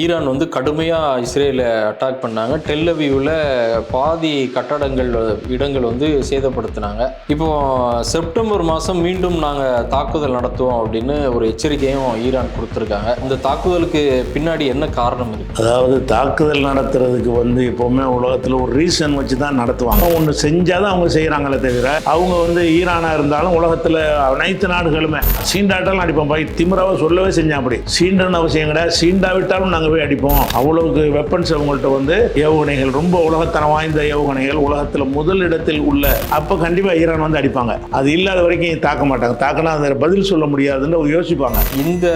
Iran வந்து கடுமையாக இஸ்ரேலை அட்டாக் பண்ணாங்க. டெல்லவியூவில் பாதி கட்டடங்கள் இடங்கள் வந்து சேதப்படுத்தினாங்க. இப்போ செப்டம்பர் மாதம் மீண்டும் நாங்கள் தாக்குதல் நடத்துவோம் அப்படின்னு ஒரு எச்சரிக்கையும் ஈரான் கொடுத்துருக்காங்க. இந்த தாக்குதலுக்கு பின்னாடி என்ன காரணம் இருக்கு? அதாவது தாக்குதல் நடத்துறதுக்கு வந்து எப்போவுமே உலகத்தில் ஒரு ரீசன் வச்சு தான் நடத்துவாங்க. ஒன்று செஞ்சால் தான் அவங்க செய்கிறாங்களே தவிர அவங்க வந்து ஈரானாக இருந்தாலும் உலகத்தில் அனைத்து நாடுகளுமே சீண்டாட்டாலும் அடிப்போம். பை திமிராவை சொல்லவே செஞ்சேன் அப்படி. சீண்டன் அவசியம் கிடையாது. சீண்டாவிட்டாலும் நாங்கள் போய் அடிப்போம். அவ்வளவுக்கு வெப்பன்ஸ் அவங்கள்ட்ட வந்து ஏவுகணைகள் ரொம்ப உலகத்தரம் வாய்ந்த ஏவுகணைகள் உலகத்தில் முதல் இடத்தில் உள்ள அப்போ கண்டிப்பாக ஈரான் வந்து அடிப்பாங்க. அது இல்லாத வரைக்கும் தாக்க மாட்டாங்க. தாக்கினா அதை பதில் சொல்ல முடியாதுன்னு யோசிப்பாங்க. இந்த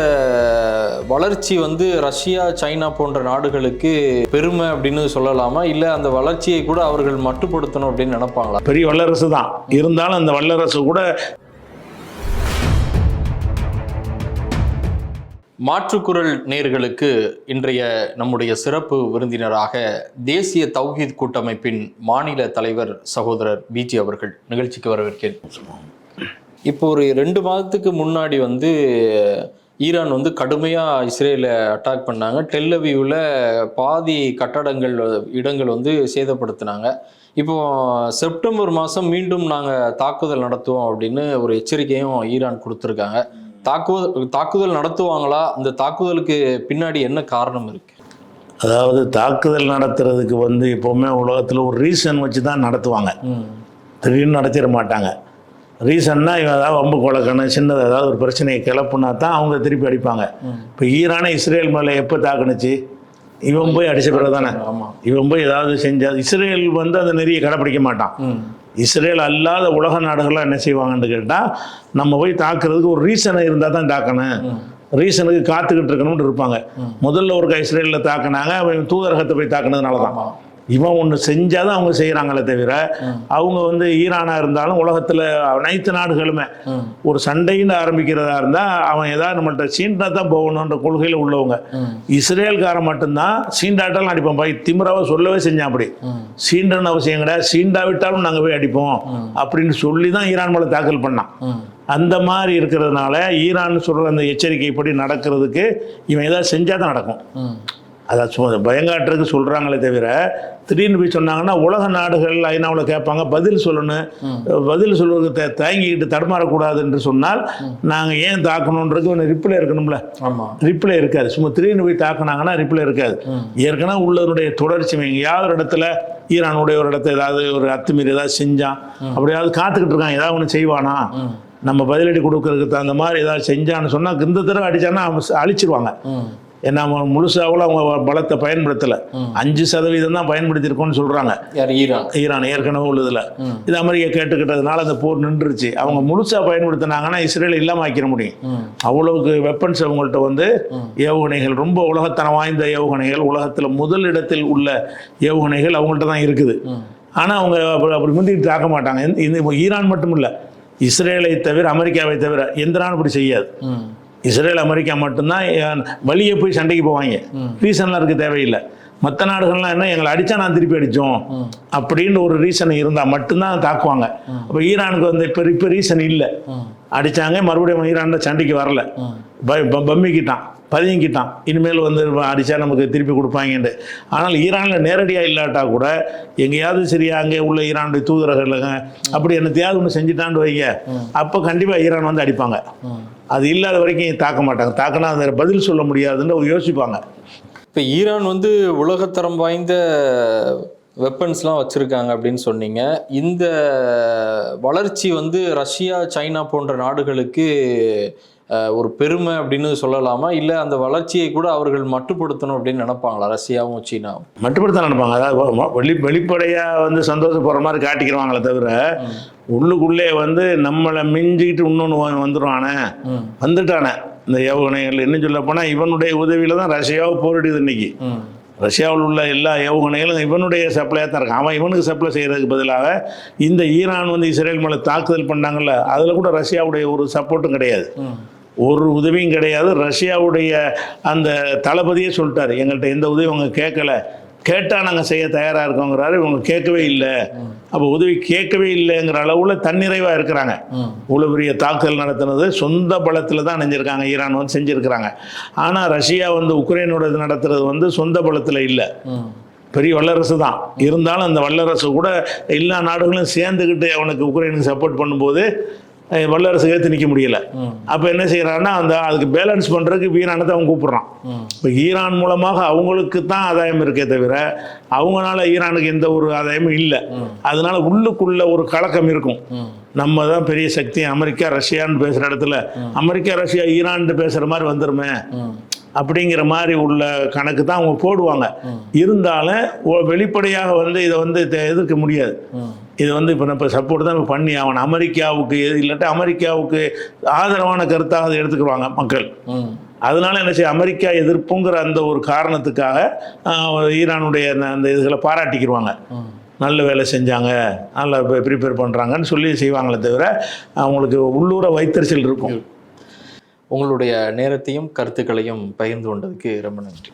வளர்ச்சி வந்து ரஷ்யா சைனா போன்ற நாடுகளுக்கு பெருமை அப்படின்னு சொல்லலாமா? இல்லை அந்த வளர்ச்சியை கூட அவர்கள் மட்டுப்படுத்தணும் அப்படின்னு நினைப்பாங்களா? பெரிய வல்லரசு தான் இருந்தாலும் அந்த வல்லரசு கூட மாற்றுக்குரல் நேர்களுக்கு இன்றைய நம்முடைய சிறப்பு விருந்தினராக தேசிய தௌஹீத் கூட்டமைப்பின் மாநில தலைவர் சகோதரர் பிஜி அவர்கள் நிகழ்ச்சிக்கு வரவேற்கிறேன் இப்போ ஒரு ரெண்டு மாதத்துக்கு முன்னாடி வந்து ஈரான் வந்து கடுமையாக இஸ்ரேலை அட்டாக் பண்ணாங்க. டெல்லவியூவில் பாதி கட்டடங்கள் இடங்கள் வந்து சேதப்படுத்தினாங்க. இப்போ செப்டம்பர் மாதம் மீண்டும் நாங்கள் தாக்குதல் நடத்துவோம் அப்படின்னு ஒரு எச்சரிக்கையும் ஈரான் கொடுத்துருக்காங்க. தாக்குதல் தாக்குதல் நடத்துவாங்களா? இந்த தாக்குதலுக்கு பின்னாடி என்ன காரணம் இருக்கு? அதாவது தாக்குதல் நடத்துறதுக்கு வந்து எப்போவுமே உலகத்தில் ஒரு ரீசன் வச்சு தான் நடத்துவாங்க திடீர்னு நடத்திட மாட்டாங்க. ரீசன்னா இவன் ஏதாவது வம்பு குழக்கணும் சின்னது ஏதாவது ஒரு பிரச்சனையை கிளப்புனா தான் அவங்க திருப்பி அடிப்பாங்க. இப்போ ஈரானை இஸ்ரேல் மேலே எப்போ தாக்குனுச்சு? இவன் போய் அடிச்ச பிறகு தானே இவன் போய் ஏதாவது செஞ்சா இஸ்ரேல் வந்து அந்த நெறியை கடைப்பிடிக்க மாட்டான். இஸ்ரேல் அல்லாத உலக நாடுகள்லாம் என்ன செய்வாங்கன்னு கேட்டால் நம்ம போய் தாக்குறதுக்கு ஒரு ரீசனை இருந்தால் தான் தாக்கணும். ரீசனுக்கு காத்துக்கிட்டு இருக்கணும்னு இருப்பாங்க. முதல்ல ஒரு இஸ்ரேலில் தாக்குனாங்க அவன் தூதரகத்தை போய் தாக்குனதுனால தான் இவன் ஒன்று செஞ்சால் தான் அவங்க செய்கிறாங்களே தவிர அவங்க வந்து ஈரானாக இருந்தாலும் உலகத்தில் அனைத்து நாடுகளுமே ஒரு சண்டைன்னு ஆரம்பிக்கிறதா இருந்தால் அவன் ஏதாவது நம்மள்ட்ட சீண்டா தான் போகணுன்ற கொள்கையில் உள்ளவங்க. இஸ்ரேல்காரன் மட்டும்தான் சீண்டாட்டாலும் அடிப்போம் பை திமிராவை சொல்லவே செஞ்சான் அப்படி. சீண்டன்னு அவசியம் கிடையாது. சீண்டாவிட்டாலும் நாங்கள் போய் அடிப்போம் அப்படின்னு சொல்லி தான் ஈரான் மேலே தாக்கல் பண்ணான். அந்த மாதிரி இருக்கிறதுனால ஈரான் சொல்கிற அந்த எச்சரிக்கைப்படி நடக்கிறதுக்கு இவன் ஏதாவது செஞ்சால் தான் நடக்கும் அதை சு பயங்காட்டுறதுக்கு சொல்கிறாங்களே தவிர திடீர்னு போய் சொன்னாங்கன்னா உலக நாடுகள் ஐநாவில் கேட்பாங்க பதில் சொல்லணும். பதில் சொல்வதற்கு த தயங்கிக்கிட்டு தடுமாறக்கூடாது என்று சொன்னால் நாங்கள் ஏன் தாக்கணுன்றது ஒன்று ரிப்ளை இருக்கணும்ல. ஆமா. ரிப்ளை இருக்காது. சும்மா திடீர்னு போய் தாக்குனாங்கன்னா ரிப்ளை இருக்காது. ஏற்கனவே உள்ளதனுடைய தொடர்ச்சி எங்கேயாவது ஒரு இடத்துல ஈரானுடைய ஒரு இடத்துல ஏதாவது ஒரு அத்துமீறி ஏதாவது செஞ்சான் அப்படியாவது காத்துக்கிட்டு இருக்கான் ஏதாவது ஒன்று செய்வானா? நம்ம பதிலடி கொடுக்கறதுக்கு தகுந்த மாதிரி ஏதாவது செஞ்சான்னு சொன்னால் இந்த தடவை ச- அழிச்சிருவாங்க. ஏன்னா முழுசாவில் அவங்க பலத்தை பயன்படுத்தலை. அஞ்சு சதவீதம் தான் பயன்படுத்தியிருக்கோன்னு சொல்கிறாங்க ஈரான்? ஈரான் ஏற்கனவே உள்ளதில். இது அமெரிக்கா கேட்டுக்கிட்டதுனால அந்த போர் நின்றுச்சு அவங்க முழுசாக பயன்படுத்தினாங்கன்னா இஸ்ரேல் இல்லாமல் ஆக்கிட முடியும் அவ்வளவுக்கு வெப்பன்ஸ் அவங்கள்ட்ட வந்து ஏவுகணைகள் ரொம்ப உலகத்தரம் வாய்ந்த ஏவுகணைகள் உலகத்தில் முதல் இடத்தில் உள்ள ஏவுகணைகள் அவங்கள்ட்ட தான் இருக்குது. ஆனால் அவங்க அப்படி அப்படி முந்திட்டு தாக்க மாட்டாங்க. இந்த- ஈரான் மட்டும் இல்லை இஸ்ரேலை தவிர அமெரிக்காவை தவிர எந்த நாடும் இப்படி செய்யாது இஸ்ரேல் அமெரிக்கா மட்டும்தான் வழியே போய் சண்டைக்கு போவாங்க. ரீசன்லாம் இருக்க தேவையில்லை. மற்ற நாடுகள்லாம் என்ன எங்களை அடித்தா நான் திருப்பி அடித்தோம் அப்படின்னு ஒரு ரீசன் இருந்தால் மட்டும்தான் தாக்குவாங்க. அப்போ ஈரானுக்கு வந்து இப்போ இப்போ ரீசன் இல்லை. அடித்தாங்க மறுபடியும் ஈரான்ல சண்டைக்கு வரல. ப- பம்மிக்கிட்டான். பதுங்கிட்டான். இனிமேல் வந்து அடித்தா நமக்கு திருப்பி கொடுப்பாங்கன்ட்டு. ஆனால் ஈரானில் நேரடியாக இல்லாட்டா கூட எங்கேயாவது சரியா அங்கே உள்ள ஈரானுடைய தூதரகர்களுங்க அப்படி என்னத்தையாவது ஒன்று செஞ்சுட்டான்னு வைங்க. அப்போ கண்டிப்பாக ஈரான் வந்து அடிப்பாங்க. அது இல்லாத வரைக்கும் தாக்க மாட்டாங்க. தாக்கினா அந்த பதில் சொல்ல முடியாதுன்னு அவங்க யோசிப்பாங்க. இப்போ ஈரான் வந்து உலகத்தரம் வாய்ந்த வெப்பன்ஸ்லாம் வச்சுருக்காங்க அப்படின்னு சொன்னீங்க. இந்த வளர்ச்சி வந்து ரஷ்யா சைனா போன்ற நாடுகளுக்கு ஒரு பெருமை அப்படின்னு சொல்லலாமா? இல்லை அந்த வளர்ச்சியை கூட அவர்கள் மட்டுப்படுத்தணும் அப்படின்னு நினைப்பாங்களா ரஷ்யாவும் சீனாவும்? மட்டுப்படுத்த நினைப்பாங்க. அதாவது வெளி வெளிப்படையாக வந்து சந்தோஷப்படுற மாதிரி காட்டிக்கிறவாங்களே தவிர உள்ளுக்குள்ளே வந்து நம்மளை மிஞ்சிக்கிட்டு இன்னொன்று வந்துடுவானே வந்துட்டானே? இந்த ஏவுகணைகள் என்ன சொல்ல போனால் இவனுடைய உதவியில் தான் ரஷ்யாவை போரிடுது இன்னைக்கு. ரஷ்யாவில் உள்ள எல்லா ஏவுகணைகளும் இவனுடைய சப்ளையாக தான் இருக்கான். அவன் இவனுக்கு சப்ளை செய்கிறதுக்கு பதிலாக இந்த ஈரான் வந்து இஸ்ரேல் மேலே தாக்குதல் பண்ணாங்கல்ல அதில் கூட ரஷ்யாவுடைய ஒரு சப்போர்ட்டும் கிடையாது. ஒரு உதவியும் கிடையாது. ரஷ்யாவுடைய அந்த தளபதியே சொல்லிட்டாரு. எங்கள்கிட்ட எந்த உதவியும் அவங்க கேட்கல. கேட்டால் நாங்கள் செய்ய தயாராக இருக்கோங்கிறாரு. இவங்க கேட்கவே இல்லை. அப்போ உதவி கேட்கவே இல்லைங்கிற அளவில் தன்னிறைவாக இருக்கிறாங்க. இவ்வளோ பெரிய தாக்குதல் நடத்துனது சொந்த பலத்தில் தான் அணிஞ்சிருக்காங்க. ஈரான் வந்து செஞ்சுருக்கிறாங்க. ஆனால் ரஷ்யா வந்து உக்ரைனோட நடத்துறது வந்து சொந்த பலத்தில் இல்லை. பெரிய வல்லரசு தான். இருந்தாலும் அந்த வல்லரசு கூட எல்லா நாடுகளும் சேர்ந்துக்கிட்டு அவனுக்கு உக்ரைனுக்கு சப்போர்ட் பண்ணும்போது வல்லரசு ஏற்று நிற்க முடியல. அப்போ என்ன செய்கிறான்னா அந்த அதுக்கு பேலன்ஸ் பண்ணுறதுக்கு ஈரானை தான் அவன் கூப்பிட்றான். இப்போ ஈரான் மூலமாக அவங்களுக்கு தான் ஆதாயம் இருக்கே தவிர அவங்களால ஈரானுக்கு எந்த ஒரு ஆதாயமும் இல்லை. அதனால உள்ளுக்குள்ள ஒரு கலக்கம் இருக்கும். நம்ம தான் பெரிய சக்தி அமெரிக்கா ரஷ்யான்னு பேசுகிற இடத்துல அமெரிக்கா ரஷ்யா ஈரான் பேசுகிற மாதிரி வந்துருமே. அப்படிங்கிற மாதிரி உள்ள கணக்கு தான் அவங்க போடுவாங்க. இருந்தாலும் வெளிப்படையாக வந்து இதை வந்து எதிர்க்க முடியாது. இது வந்து இப்போ இப்போ சப்போர்ட் தான் இப்போ பண்ணி ஆகணும். அமெரிக்காவுக்கு எது இல்லாட்டா அமெரிக்காவுக்கு ஆதரவான கருத்தாக அதை எடுத்துக்கிடுவாங்க மக்கள். அதனால என்ன செய்ய அமெரிக்கா எதிர்ப்புங்கிற அந்த ஒரு காரணத்துக்காக ஈரானுடைய அந்த- அந்த இதுகளை பாராட்டிக்கிடுவாங்க. நல்ல வேலை செஞ்சாங்க. நல்லா ப்ரிப்பேர் பண்ணுறாங்கன்னு சொல்லி செய்வாங்களே தவிர அவங்களுக்கு உள்ளூர வைத்தறிச்சல் இருக்கும். உங்களுடைய நேரத்தையும் கருத்துக்களையும் பகிர்ந்து கொண்டதுக்கு ரொம்ப நன்றி.